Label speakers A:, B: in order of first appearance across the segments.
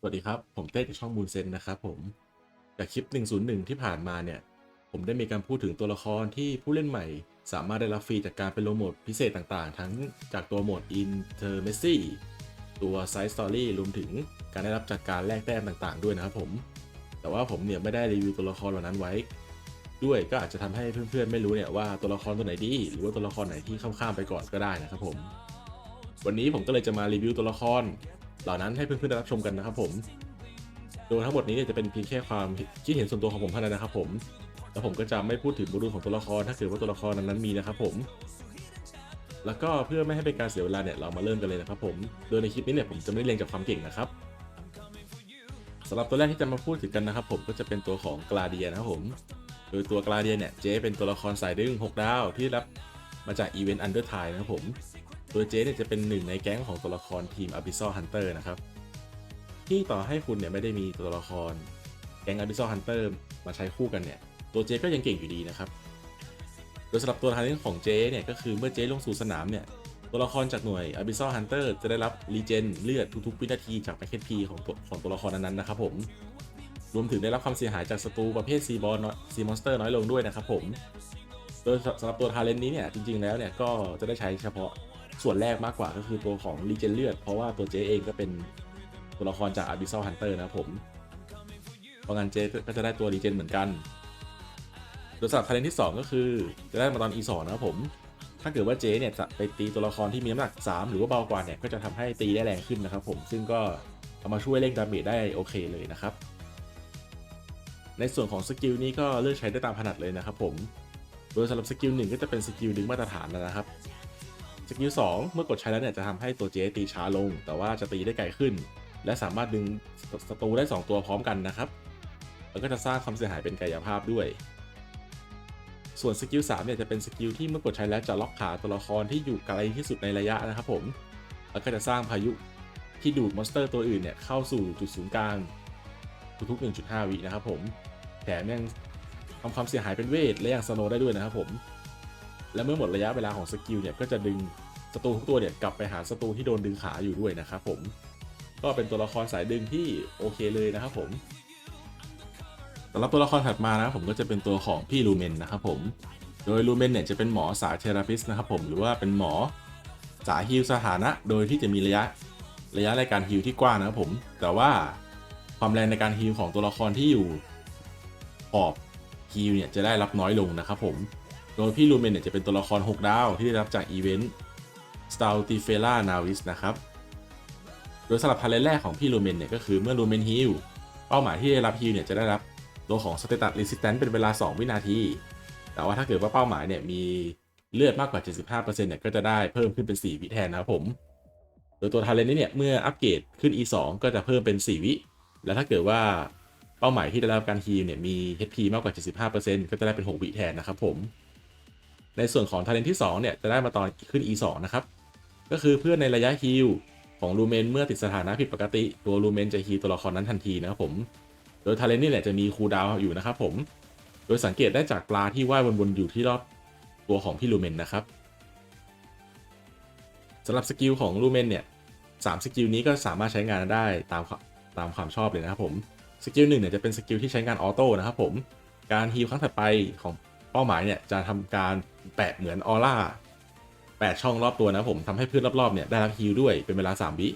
A: สวัสดีครับ ผมเต้จากช่องมูลเซนนะครับผม จากคลิป 101 ที่ผ่านมาเนี่ย ผมได้มีการพูดถึงตัวละครที่ผู้เล่นใหม่ สามารถได้รับฟรีจากการเป็นโลโหมดพิเศษต่างๆ ทั้งจากตัวโหมด Intermessi ตัว Side Story รวมถึงการได้รับจากการแลกแต้มต่างๆ ด้วยนะครับผม แต่ว่าผมเนี่ยไม่ได้รีวิวตัวละครเหล่านั้นไว้ ด้วยก็อาจจะทำให้เพื่อนๆ ไม่รู้เนี่ยว่าตัวละครตัวไหนดี หรือว่าตัวละครไหนที่ข้ามๆไปก่อนก็ได้นะครับผม วันนี้ผมก็เลยจะมารีวิวตัวละคร เหล่านั้นให้เพื่อนๆได้รับชมกันนะครับผม โดยทั้งหมดนี้เนี่ยจะเป็นเพียงแค่ความคิดเห็นส่วนตัวของผมเท่านั้นนะครับผม แล้วผมก็จะไม่พูดถึงบุรุษของตัวละครถ้าเกิดว่าตัวละครนั้นๆมีนะครับผม แล้วก็เพื่อไม่ให้เป็นการเสียเวลาเนี่ยเรามาเริ่มกันเลยนะครับผม โดยในคลิปนี้เนี่ยผมจะไม่เรียงจากความเก่งนะครับสำหรับตัวแรกที่จะมาพูดถึงกันนะครับผมก็จะเป็นตัวของกลาเดียนะครับผม โดยตัวกลาเดียเนี่ยเจ๊เป็นตัวละครสายดึง 6 ดาวที่รับมาจากอีเวนต์อันเดอร์ไทนะครับผม ตัวเจเนี่ยจะเป็นหนึ่งในแก๊งของตัวละครทีม Abyssal Hunter นะครับ ที่ต่อให้คุณเนี่ยไม่ได้มีตัวละครแก๊ง Abyssal Hunter มาใช้คู่กันเนี่ย ตัวเจก็ยังเก่งอยู่ดีนะครับ โดยสำหรับตัวทาเลนของเจเนี่ยก็คือเมื่อเจลงสู่สนามเนี่ยตัวละครจากหน่วย Abyssal Hunter จะได้รับรีเจนเลือดทุกๆวินาทีจากแพ็กเกจพีของตัวของตัวละครนั้นๆนะครับผม รวมถึงได้รับความเสียหายจากศัตรูประเภทซีบอลซีมอนสเตอร์น้อยลงด้วยนะครับผม โดยสำหรับตัวทาเลนนี้เนี่ยจริงๆแล้วเนี่ยก็จะได้ใช้เฉพาะ ส่วนแรกมากกว่าก็คือตัวของรีเจนเลือด เพราะว่าตัวเจเองก็เป็นตัวละครจาก Abyssal Hunter นะครับผม เพราะงั้นเจก็จะได้ตัวรีเจนเหมือนกันโดยสำหรับทาเลนที่ 2 ก็คือจะได้มาตอน E2 นะครับผม ถ้าเกิดว่าเจเนี่ยจะไปตีตัวละครที่มีน้ำหนัก 3 หรือว่าเบากว่าเนี่ยก็จะทำให้ตีได้แรงขึ้นนะครับผม ซึ่งก็เอามาช่วยเร่งดาเมจได้โอเคเลยนะครับ ในส่วนของสกิลนี้ก็เลือกใช้ได้ตามถนัดเลยนะครับผม โดยสำหรับสกิลหนึ่งก็จะเป็นสกิลดึงมาตรฐานนะครับ สกิล2เมื่อกดใช้แล้วเนี่ยจะทำให้ตัวเจตีช้าลง แต่ว่าจะตีได้ไกลขึ้น และสามารถดึงศัตรูได้ 2 ตัวพร้อมกันนะครับแล้วก็จะสร้างความเสียหายเป็นกายภาพด้วย ส่วนสกิล3เนี่ยจะเป็นสกิลที่เมื่อกดใช้แล้วจะล็อกขาตัวละครที่อยู่ไกลที่สุดในระยะนะครับผม แล้วก็จะสร้างพายุที่ดูดมอนสเตอร์ตัวอื่นเนี่ยเข้าสู่จุดศูนย์กลางทุกๆ1.5 วินะครับผม แถมยังทำความเสียหายเป็นเวทและยังสโนได้ด้วยนะครับผม และเมื่อหมดระยะเวลาของสกิลเนี่ยก็จะดึงศัตรูทุกตัวเนี่ยกลับไปหาศัตรูที่โดนดึงขาอยู่ด้วยนะครับผม ก็เป็นตัวละครสายดึงที่โอเคเลยนะครับผมสำหรับตัวละครถัดมานะครับผมก็จะเป็นตัวของพี่ลูเมนนะครับผม โดยลูเมนเนี่ยจะเป็นหมอสายเทราพิสนะครับผมหรือว่าเป็นหมอสายฮิลสถานะ โดยที่จะมีระยะระยะในการฮิลที่กว้างนะครับผม แต่ว่าความแรงในการฮิลของตัวละครที่อยู่ขอบฮิลเนี่ยจะได้รับน้อยลงนะครับผม โดยพี่ลูเมนเนี่ยจะเป็นตัวละคร 6 ดาว ที่ได้รับจากอีเวนต์ s t a l t i f e l a Navis นะครับ โดยสำหรับพาเลนแรกของพี่ลูเมนเนี่ยก็คือเมื่อลูเมนฮิลเป้าหมายที่ได้รับฮิลเนี่ยจะได้รับตัวของ Status Resistance เป็นเวลา 2 วินาที แต่ว่าถ้าเกิดว่าเป้าหมายเนี่ยมีเลือดมากกว่า 75%เนี่ยก็จะได้เพิ่มขึ้นเป็น 4 วิแทนนะครับผม โดยตัวทาเลนนี้เนี่ยเมื่ออัปเกรดขึ้น E2 ก็จะเพิ่มเป็น 4 วิ แล้วถ้าเกิดว่าเป้าหมายที่ได้รับการฮีลเนี่ยมี HP มากกว่า 75%ก็จะได้เป็น 6 วิแทนนะครับผม ในส่วนของทาเลนที่2เนี่ยจะได้มาตอนขึ้น E2 นะครับ ก็คือเพื่อนในระยะฮีลของลูเมนเมื่อติดสถานะผิดปกติ ตัวลูเมนจะฮีตัวละครนั้นทันทีนะครับผม โดยทาเลนนี่แหละจะมีคูดาวอยู่นะครับผม โดยสังเกตได้จากปลาที่ว่ายวนๆอยู่ที่รอบตัวของพี่ลูเมนนะครับสำหรับสกิลของลูเมนเนี่ยสามสกิลนี้ก็สามารถใช้งานได้ตามตามความชอบเลยนะครับผม สกิลหนึ่งเนี่ยจะเป็นสกิลที่ใช้งานออโต้นะครับผม การฮีลครั้งถัดไปของ ป้าหมายเนี่ยจะทำการแปะเหมือนออร่าแปดช่องรอบตัวนะผมทำให้เพื่อนรอบๆเนี่ยได้รับฮีลด้วยเป็นเวลา 3 วิ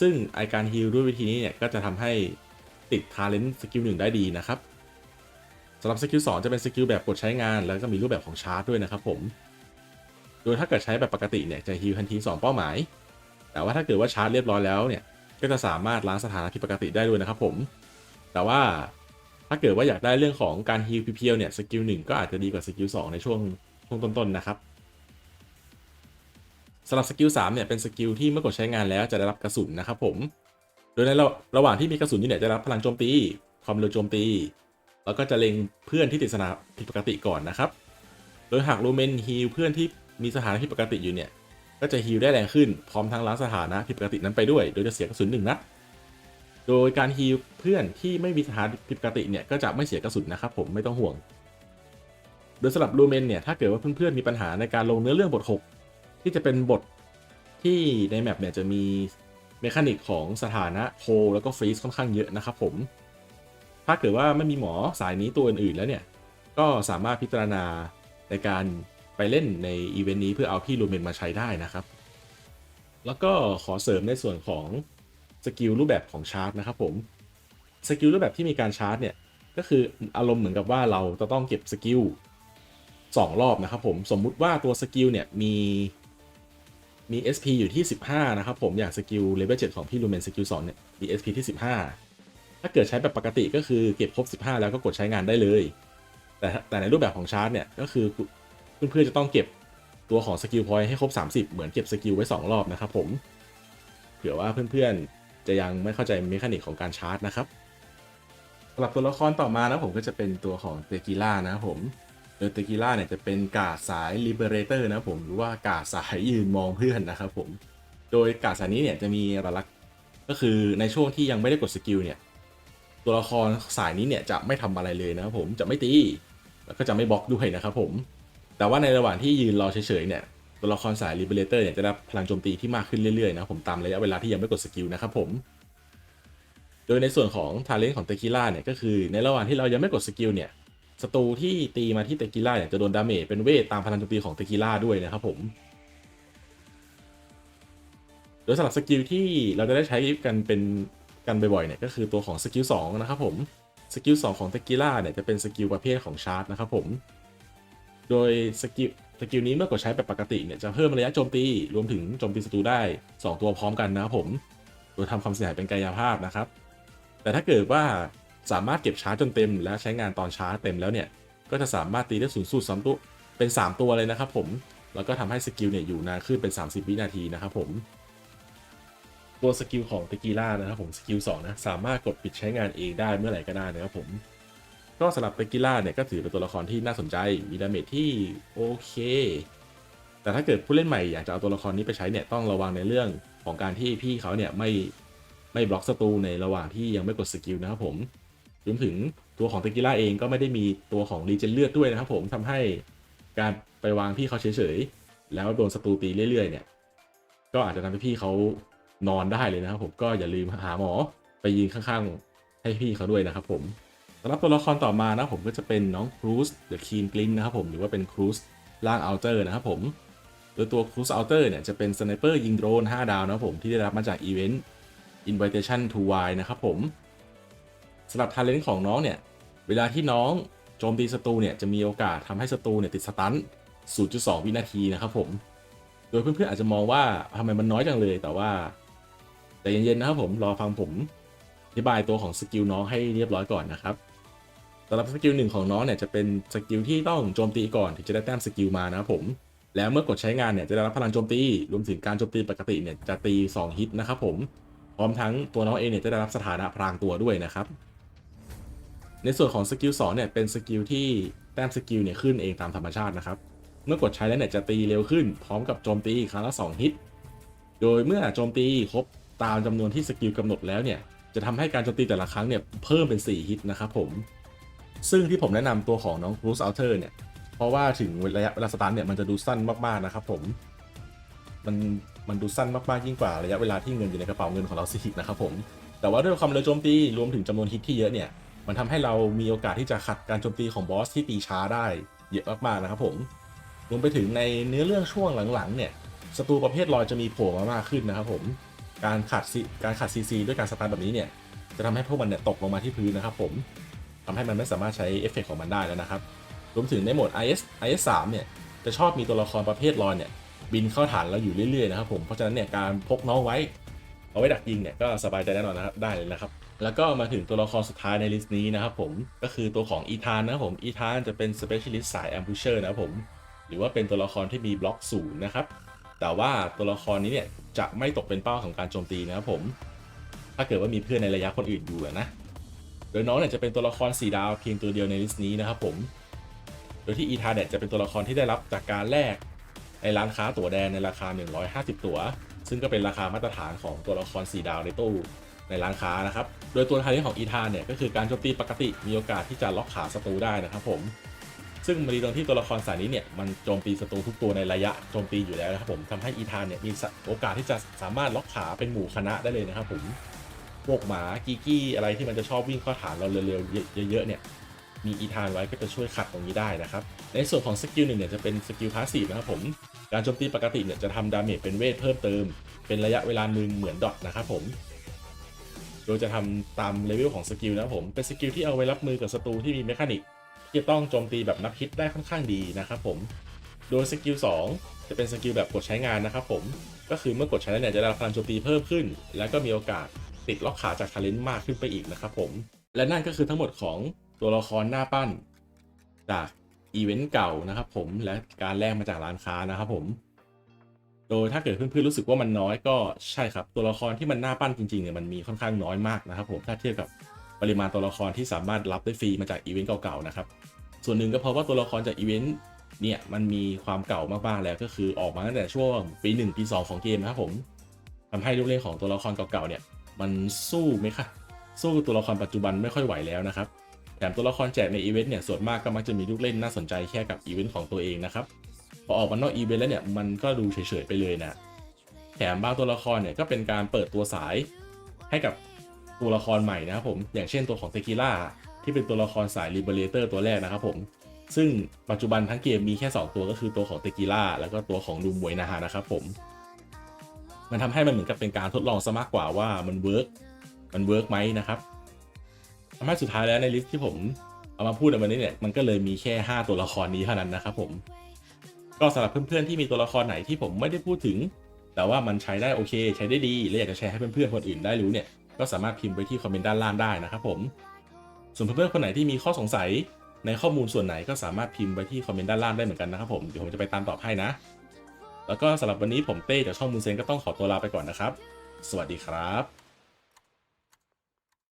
A: ซึ่งไอการฮีลด้วยวิธีนี้เนี่ยก็จะทำให้ติดทาเลนต์สกิลหนึ่งได้ดีนะครับสำหรับสกิล2จะเป็นสกิลแบบกดใช้งาน แล้วก็มีรูปแบบของชาร์จด้วยนะครับผมโดยถ้าเกิดใช้แบบปกติเนี่ยจะฮีลทันที 2 เป้าหมาย แต่ว่าถ้าเกิดว่าชาร์จเรียบร้อยแล้วเนี่ยก็จะสามารถล้างสถานะผิดปกติได้ด้วยนะครับผม แต่ว่า ถ้าเกิดว่าอยากได้เรื่องของการฮีลเพียวๆเนี่ยสกิลหนึ่งก็อาจจะดีกว่าสกิล2ในช่วงช่วงต้นๆนะครับสำหรับสกิล3เนี่ยเป็นสกิลที่เมื่อกดใช้งานแล้วจะได้รับกระสุนนะครับผม โดยในระระหว่างที่มีกระสุนอยู่เนี่ยจะรับพลังโจมตี ความเร็วโจมตี แล้วก็จะเล็งเพื่อนที่ติดสถานะผิดปกติก่อนนะครับ โดยหากลูเมนฮีลเพื่อนที่มีสถานะผิดปกติอยู่เนี่ยก็จะฮีลได้แรงขึ้นพร้อมทั้งล้างสถานะผิดปกตินั้นไปด้วย โดยจะเสียกระสุนหนึ่งนัด โดยการฮีลเพื่อนที่ไม่มีสถานผิดปกติเนี่ยก็จะไม่เสียกระสุนนะครับผมไม่ต้องห่วง โดยสำหรับลูเมนเนี่ยถ้าเกิดว่าเพื่อนๆมีปัญหาในการลงเนื้อเรื่องบท 6 ที่จะเป็นบทที่ในแมปเนี่ยจะมีเมคานิกของสถานะโคแล้วก็ฟรีซค่อนข้างเยอะนะครับผม ถ้าเกิดว่าไม่มีหมอสายนี้ตัวอื่นๆแล้วเนี่ย ก็สามารถพิจารณาในการไปเล่นในอีเวนต์นี้เพื่อเอาพี่ลูเมนมาใช้ได้นะครับ แล้วก็ขอเสริมในส่วนของ สกิลรูปแบบของชาร์จนะครับผมสกิลรูปแบบที่มีการชาร์จเนี่ยก็คืออารมณ์เหมือนกับว่าเราจะต้องเก็บสกิลสองรอบนะครับผมสมมุติว่าตัวสกิลเนี่ยมีมี SP อยู่ที่ 15 นะครับผมอย่างสกิลเลเวล7ของพี่ลูเมนสกิล2เนี่ยมี SP ที่ 15 ถ้าเกิดใช้แบบปกติก็คือเก็บครบ 15 แล้วก็กดใช้งานได้เลย แต่แต่ในรูปแบบของชาร์จเนี่ยก็คือเพื่อนๆจะต้องเก็บตัวของสกิลพอยต์ให้ครบ 30 เหมือนเก็บสกิลไว้ 2 รอบนะครับผมเผื่อว่าเพื่อนๆ จะยังไม่เข้าใจเมคานิกของการชาร์จนะครับสำหรับตัวละครต่อมานะผมก็จะเป็นตัวของเตกิล่านะผมโดยเตกิล่าเนี่ยจะเป็นกาดสาย Liberator นะผมหรือว่ากาดสายยืนมองเพื่อนนะครับผม โดยกาดสายนี้เนี่ยจะมีเอกลักก็คือในช่วงที่ยังไม่ได้กดสกิลเนี่ยตัวละครสายนี้เนี่ยจะไม่ทำอะไรเลยนะครับผมจะไม่ตีแล้วก็จะไม่บล็อกด้วยนะครับผม แต่ว่าในระหว่างที่ยืนรอเฉยๆเนี่ย ตัวละครสาย Liberator เนี่ยจะได้รับพลังโจมตีที่มากขึ้นเรื่อยๆนะผมตามระยะเวลาที่ยังไม่กดสกิลนะครับผม โดยในส่วนของทาเลนต์ของเตกิล่าเนี่ยก็คือในระหว่างที่เรายังไม่กดสกิลเนี่ยศัตรูที่ตีมาที่เตกิล่าเนี่ยจะโดนดาเมจเป็นเวทตามพลังโจมตีของเตกิล่าด้วยนะครับผมโดยสำหรับสกิลที่เราจะได้ใช้กันเป็นกันบ่อยๆเนี่ยก็คือตัวของสกิล2นะครับผมสกิล2ของเตกิล่าเนี่ยจะเป็นสกิลประเภทของชาร์จนะครับผม โดยสกิล สกิลนี้เมื่อกดใช้แบบปกติเนี่ยจะเพิ่มระยะโจมตี รวมถึงโจมตีศัตรูได้ 2 ตัวพร้อมกันนะครับผมโดยทำความเสียหายเป็นกายภาพนะครับ แต่ถ้าเกิดว่าสามารถเก็บชาร์จจนเต็ม และใช้งานตอนชาร์จเต็มแล้วเนี่ย ก็จะสามารถตีได้สูงสุดสตัวเป็น 3 ตัวเลยนะครับผม แล้วก็ทำให้สกิลเนี่ยอยู่นานขึ้นเป็น 30 วินาทีนะครับผม ตัวสกิลของเตกีล่านะครับผมสกิล2นะสามารถกดปิดใช้งานเองได้เมื่อไหร่ก็ได้นะครับผม ก็สำหรับเตกีล่าเนี่ยก็ถือเป็นตัวละครที่น่าสนใจมีดาเมจที่โอเค แต่ถ้าเกิดผู้เล่นใหม่อยากจะเอาตัวละครนี้ไปใช้เนี่ยต้องระวังในเรื่องของการที่พี่เขาเนี่ยไม่ไม่บล็อกศัตรูในระหว่างที่ยังไม่กดสกิลนะครับผมรวมถึงตัวของเตกิล่าเองก็ไม่ได้มีตัวของรีเจนเลือดด้วยนะครับผมทำให้การไปวางพี่เขาเฉยๆแล้วโดนศัตรูตีเรื่อยๆ เนี่ยก็อาจจะทำให้พี่เขานอนได้เลยนะครับผมก็อย่าลืมหาหมอไปยืนข้างๆ ให้พี่เขาด้วยนะครับผม สำหรับตัวละครต่อมานะผมก็จะเป็นน้องครูซเดอะคีนกลินนะครับผมหรือว่าเป็นครูซล่างอัลเตอร์นะครับผมโดยตัวครูซอัลเตอร์เนี่ยจะเป็นสไนเปอร์ยิงโดรน 5 ดาวนะครับผมที่ได้รับมาจากอีเวนต์ Invitation to Y นะครับผมสำหรับทาเลนต์ของน้องเนี่ย เวลาที่น้องโจมตีศัตรูเนี่ยจะมีโอกาสทำให้ศัตรูเนี่ยติดสตัน 0.2 วินาทีนะครับผม โดยเพื่อนๆอาจจะมองว่าทำไมมันน้อยจังเลยแต่ว่าแต่เย็นๆนะครับผมรอฟังผมอธิบายตัวของสกิลน้องให้เรียบร้อยก่อนนะครับำหรับสกิลหนึ่งของน้องเนี่ยจะเป็นสกิลที่ต้องโจมตีก่อนถึงจะได้แต้มสกิลมานะครับผม แล้วเมื่อกดใช้งานเนี่ยจะได้รับพลังโจมตี รวมถึงการโจมตีปกติเนี่ยจะตี 2 ฮิตนะครับผม พร้อมทั้งตัวน้องเองเนี่ยจะได้รับสถานะพรางตัวด้วยนะครับ ในส่วนของสกิล2เนี่ยเป็นสกิลที่แต้มสกิลเนี่ยขึ้นเองตามธรรมชาตินะครับ เมื่อกดใช้แล้วเนี่ยจะตีเร็วขึ้น พร้อมกับโจมตีครั้งละ2ฮิต โดยเมื่อโจมตีครบตามจำนวนที่สกิลกำหนดแล้วเนี่ยจะทำให้การโจมตีแต่ละครั้งเนี่ยเพิ่มเป็น 4 ฮิตนะครับผม ซึ่งที่ผมแนะนำตัวของน้องครูซอัลเทอร์เนี่ย เพราะว่าถึงระยะเวลาสตาร์ทเนี่ยมันจะดูสั้นมากๆนะครับผม มันมันดูสั้นมากๆยิ่งกว่าระยะเวลาที่เงินอยู่ในกระเป๋าเงินของเราสิอีกนะครับผม แต่ว่าด้วยความเร็วโจมตีรวมถึงจำนวนฮิตที่เยอะเนี่ย มันทำให้เรามีโอกาสที่จะขัดการโจมตีของบอสที่ตีช้าได้เยอะมากๆนะครับผม รวมไปถึงในเนื้อเรื่องช่วงหลังๆ เนี่ยศัตรูประเภทลอยจะมีโผล่มามากขึ้นนะครับผม การขัดซีการขัดซีซีด้วยการสตาร์ทแบบนี้เนี่ยจะทำให้พวกมันเนี่ยตกลงมาที่พื้นนะครับผม ทำให้มันไม่สามารถใช้เอฟเฟกต์ของมันได้แล้วนะครับ รวมถึงในโหมด IS IS 3เนี่ยจะชอบมีตัวละครประเภทลอยเนี่ยบินเข้าฐานเราอยู่เรื่อยๆนะครับผมเพราะฉะนั้นเนี่ยการพกน้องไว้เอาไว้ดักยิงเนี่ยก็สบายใจแน่นอนนะครับได้เลยนะครับ แล้วก็มาถึงตัวละครสุดท้ายในลิสต์นี้นะครับผมก็คือตัวของอีธานนะครับผมอีธานจะเป็น Specialist สาย Ambusher นะครับผมหรือว่าเป็นตัวละครที่มีบล็อกศูนย์นะครับแต่ว่าตัวละครนี้เนี่ยจะไม่ตกเป็นเป้าของการโจมตีนะครับผม ถ้าเกิดว่ามีเพื่อนในระยะคนอื่นอยู่นะ โดยน้องเนี่ยจะเป็นตัวละคร 4 ดาวเพียงตัวเดียวในลิสต์นี้นะครับผม โดยที่อีธาเนี่ยจะเป็นตัวละครที่ได้รับจากการแลกในร้านค้าตั๋วแดงในราคา 150 ตั๋ว ซึ่งก็เป็นราคามาตรฐานของตัวละคร 4 ดาวในตู้ในร้านค้านะครับ โดยตัวทาเลนของอีธาเนี่ยก็คือการโจมตีปกติมีโอกาสที่จะล็อกขาศัตรูได้นะครับผม ซึ่งมันดีตรงที่ตัวละครสายนี้เนี่ยมันโจมตีศัตรูทุกตัวในระยะโจมตีอยู่แล้วนะครับผมทำให้อีธานเนี่ยมีโอกาสที่จะสามารถล็อกขาเป็นหมู่คณะได้เลยนะครับผม พวกหมากีกี้อะไรที่มันจะชอบวิ่งเข้าฐานเราเร็วๆเยอะๆเนี่ยมีอีธานไว้ก็จะช่วยขัดตรงนี้ได้นะครับ ในส่วนของสกิลหนึ่งเนี่ยจะเป็นสกิลพาสซีฟนะครับผม การโจมตีปกติเนี่ยจะทำดาเมจเป็นเวทเพิ่มเติม เป็นระยะเวลาหนึ่งเหมือนดอทนะครับผม โดยจะทำตามเลเวลของสกิลนะครับผม เป็นสกิลที่เอาไว้รับมือกับศัตรูที่มีเมคานิกที่จะต้องโจมตีแบบนับฮิตได้ค่อนข้างดีนะครับผม โดยสกิล2จะเป็นสกิลแบบกดใช้งานนะครับผม ก็คือเมื่อกดใช้แล้วเนี่ยจะได้รับพลังโจมตีเพิ่มขึ้น แล้วก็มีโอกาส ติดล็อกขาจากทาเลนต์มากขึ้นไปอีกนะครับผมและนั่นก็คือทั้งหมดของตัวละครหน้าปั้น จากอีเวนต์เก่านะครับผมและการแลกมาจากร้านค้านะครับผม โดยถ้าเกิดเพื่อนๆรู้สึกว่ามันน้อยก็ใช่ครับ ตัวละครที่มันหน่าปั้นจริงๆเนี่ยมันมีค่อนข้างน้อยมากนะครับผมถ้าเทียบกับปริมาณตัวละครที่สามารถรับได้ฟรีมาจากอีเวนต์เก่าๆนะครับส่วนหนึ่งก็เพราะว่าตัวละครจากอีเวนต์เนี่ยมันมีความเก่ามากๆแล้วก็คือออกมาตั้งแต่ช่วงปี 1 ปี 2 ของเกมนะครับผมทำให้ลูกเล่นของตัวละครเก่าๆเนี่ย มันสู้ไหมคะสู้ตัวละครปัจจุบันไม่ค่อยไหวแล้วนะครับแถมตัวละครแจกในอีเวนต์เนี่ยส่วนมากก็มักจะมีลูกเล่นน่าสนใจแค่กับอีเวนต์ของตัวเองนะครับพอออกมานอกอีเวนต์แล้วเนี่ยมันก็ดูเฉยๆไปเลยนะแถมบางตัวละครเนี่ยก็เป็นการเปิดตัวสายให้กับตัวละครใหม่นะครับผมอย่างเช่นตัวของเตกิล่าที่เป็นตัวละครสาย Liberator ตัวแรกนะครับผมซึ่งปัจจุบันทั้งเกมมีแค่ 2 ตัวก็คือตัวของเตกิล่าแล้วก็ตัวของลูมวยนาฮานะครับผม มันทำให้มันเหมือนกับเป็นการทดลองซะมากกว่าว่ามันเวิร์กมันเวิร์กไหมนะครับทำให้สุดท้ายแล้วในลิสต์ที่ผมเอามาพูดในวันนี้เนี่ยมันก็เลยมีแค่ 5 ตัวละครนี้เท่านั้นนะครับผมก็สำหรับเพื่อนๆที่มีตัวละครไหนที่ผมไม่ได้พูดถึง แต่ว่ามันใช้ได้โอเค ใช้ได้ดีและอยากจะแชร์ให้เพื่อนๆคนอื่นได้รู้เนี่ยก็สามารถพิมพ์ไว้ที่คอมเมนต์ด้านล่างได้นะครับผมส่วนเพื่อนๆคนไหนที่มีข้อสงสัยในข้อมูลส่วนไหนก็สามารถพิมพ์ไว้ที่คอมเมนต์ด้านล่างได้เหมือนกันนะครับผมเดี๋ยวผมจะไปตามตอบให้นะ แล้วก็สำหรับวันนี้ผมเต้จากช่องมูลเซนก็ต้องขอตัวลาไปก่อนนะครับ สวัสดีครับ